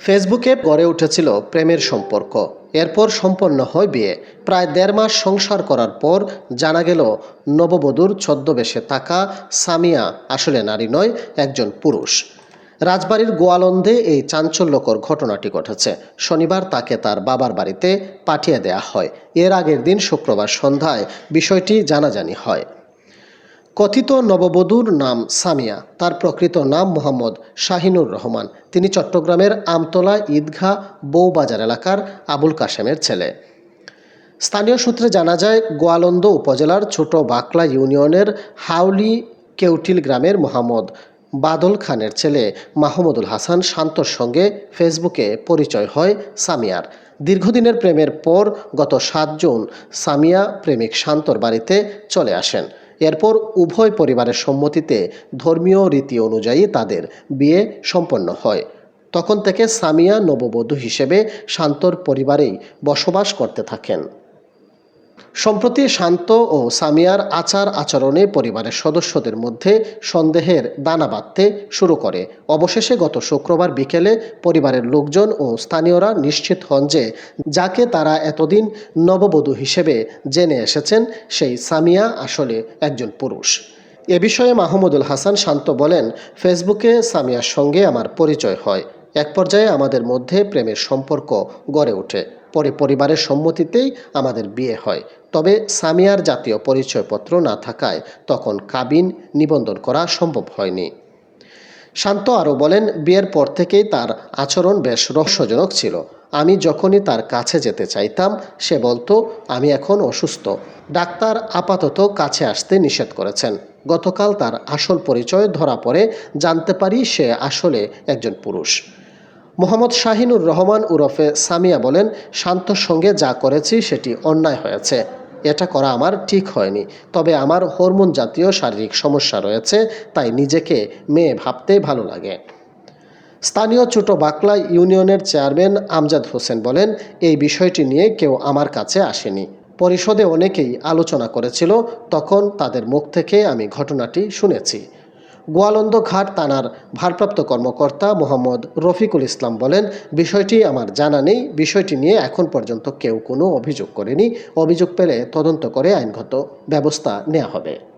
ফেসবুকে গড়ে উঠেছিল প্রেমের সম্পর্ক। এরপর সম্পন্ন হয় বিয়ে। প্রায় দেড় মাস সংসার করার পর জানা গেল, নববধূর ছদ্মবেশে থাকা সামিয়া আসলে নারী নয়, একজন পুরুষ। রাজবাড়ির গোয়ালন্দে এই চাঞ্চল্যকর ঘটনাটি ঘটেছে। শনিবার তাকে তার বাবার বাড়িতে পাঠিয়ে দেয়া হয়। এর আগের দিন শুক্রবার সন্ধ্যায় বিষয়টি জানাজানি হয়। কথিত নববধূর নাম সামিয়া, তার প্রকৃত নাম মোহাম্মদ শাহিনুর রহমান। তিনি চট্টগ্রামের আমতলা ঈদগাহ বৌবাজার এলাকার আবুল কাশেমের ছেলে। স্থানীয় সূত্রে জানা যায়, গোয়ালন্দ উপজেলার ছোট বাকলা ইউনিয়নের হাউলি কেউটিল গ্রামের মোহাম্মদ বাদল খানের ছেলে মাহমুদুল হাসান শান্তর সঙ্গে ফেসবুকে পরিচয় হয় সামিয়ার। দীর্ঘদিনের প্রেমের পর গত সাত জুন সামিয়া প্রেমিক শান্তর বাড়িতে চলে আসেন। এরপর উভয় পরিবারের সম্মতিতে ধর্মীয় রীতি অনুযায়ী তাদের বিয়ে সম্পন্ন হয়। তখন থেকে সামিয়া নববধূ হিসেবে শান্তর পরিবারেই বসবাস করতে থাকেন। সম্প্রতি শান্ত ও সামিয়ার আচার আচরণে পরিবারের সদস্যদের মধ্যে সন্দেহের দানা বাঁধতে শুরু করে। অবশেষে গত শুক্রবার বিকেলে পরিবারের লোকজন ও স্থানীয়রা নিশ্চিত হন যে, যাকে তারা এতদিন নববধূ হিসেবে জেনে এসেছেন, সেই সামিয়া আসলে একজন পুরুষ। এ বিষয়ে মাহমুদুল হাসান শান্ত বলেন, ফেসবুকে সামিয়ার সঙ্গে আমার পরিচয় হয়। এক পর্যায়ে আমাদের মধ্যে প্রেমের সম্পর্ক গড়ে ওঠে। পরে পরিবারের সম্মতিতেই আমাদের বিয়ে হয়। তবে সামিয়ার জাতীয় পরিচয়পত্র না থাকায় তখন কাবিন নিবন্ধন করা সম্ভব হয়নি। শান্ত আরও বলেন, বিয়ের পর থেকেই তার আচরণ বেশ রহস্যজনক ছিল। আমি যখনই তার কাছে যেতে চাইতাম, সে বলতো, আমি এখন অসুস্থ। ডাক্তার আপাতত কাছে আসতে নিষেধ করেছেন। গতকাল তার আসল পরিচয় ধরা পড়ে জানতে পারি সে আসলে একজন পুরুষ। মোহাম্মদ শাহিনুর রহমান উরফে সামিয়া বলেন, শান্তর সঙ্গে যা করেছি সেটি অন্যায় হয়েছে। এটা করা আমার ঠিক হয়নি। তবে আমার হরমোন জাতীয় শারীরিক সমস্যা রয়েছে, তাই নিজেকে মেয়ে ভাবতে ভালো লাগে। স্থানীয় ছোট বাকলা ইউনিয়নের চেয়ারম্যান আমজাদ হোসেন বলেন, এই বিষয়টি নিয়ে কেউ আমার কাছে আসেনি। পরিষদে অনেকেই আলোচনা করেছিল, তখন তাদের মুখ থেকে আমি ঘটনাটি শুনেছি। গোয়ালন্দ ঘাট থানার ভারপ্রাপ্ত কর্মকর্তা মোহাম্মদ রফিকুল ইসলাম বলেন, বিষয়টি আমার জানা নেই, বিষয়টি নিয়ে এখন পর্যন্ত কেউ কোনো অভিযোগ করেনি। অভিযোগ পেলে তদন্ত করে আইনগত ব্যবস্থা নেওয়া হবে।